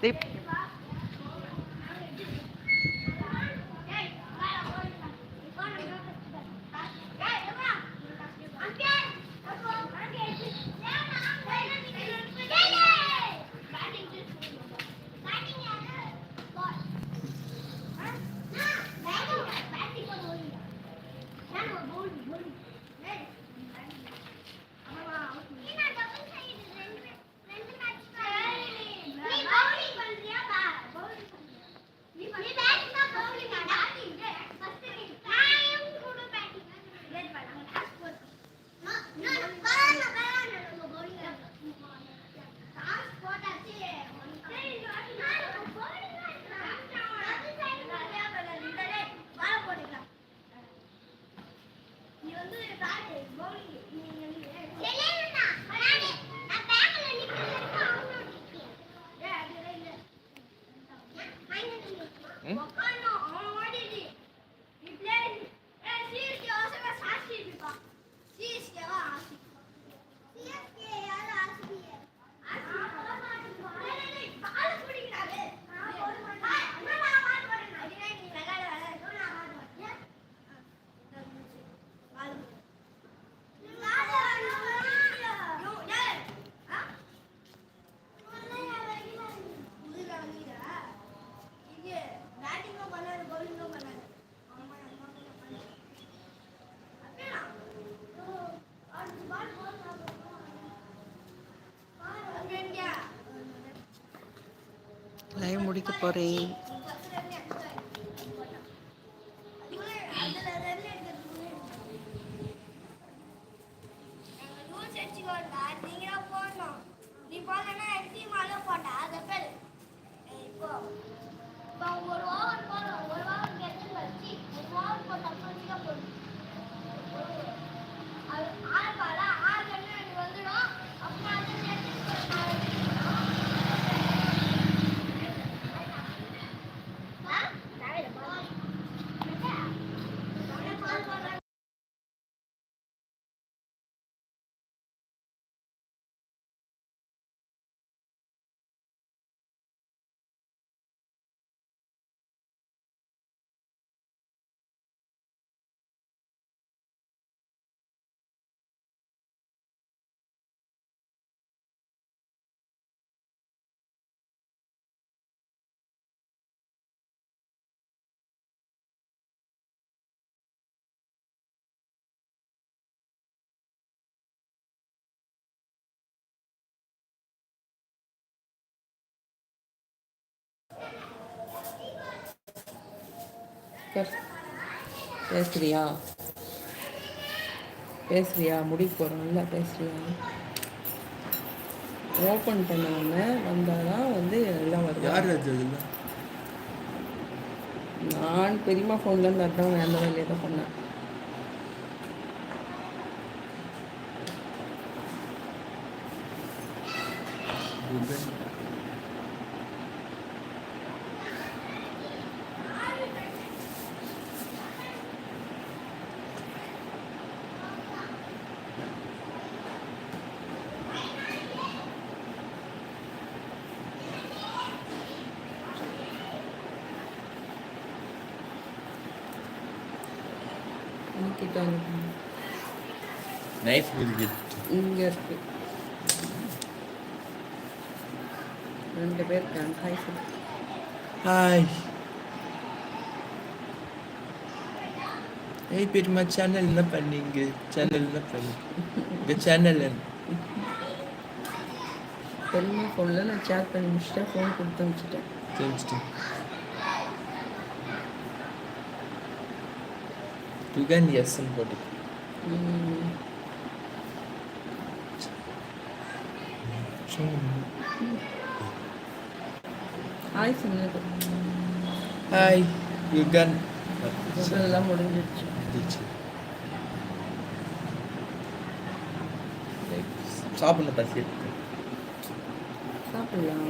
they நீ முடிக்க போறேன். பேசுறியா? பேசுறியா? முடிக்க போகிறோம் நல்லா பேசுறியா? ஓப்பன் பண்ண உடனே வந்தாதான் வந்து எல்லாம் யார் அது அதில் நான் பெரியம்மா ஃபோன்லேருந்து அதான் அந்த வேலையை தான் பண்ணேன். குகன் கிட்ட வந்து நைஃப் இங்கே இருக்கு. ரெண்டு பேர் இருக்காங்க. ஹாய் சொல்லு ஹாய் ஏய் பெரியம்மா சேனல் என்ன பண்ணீங்க? சேனல் என்ன பண்ணி இந்த சேனல் பெரியம்மா ஃபோனில் நான் சேட் பண்ணி முடிச்சுட்டேன். ஃபோன் கொடுத்து அனுப்பிச்சிட்டேன். தெரிஞ்சிட்டேன். குகன் எஸ்ன்னு போட்டு. ஹாய் சொன்னது ஹாய் குகன் எல்லாம் முடிஞ்சிடுச்சு சாப்பிடணும் பசி சாப்பிடலாம்.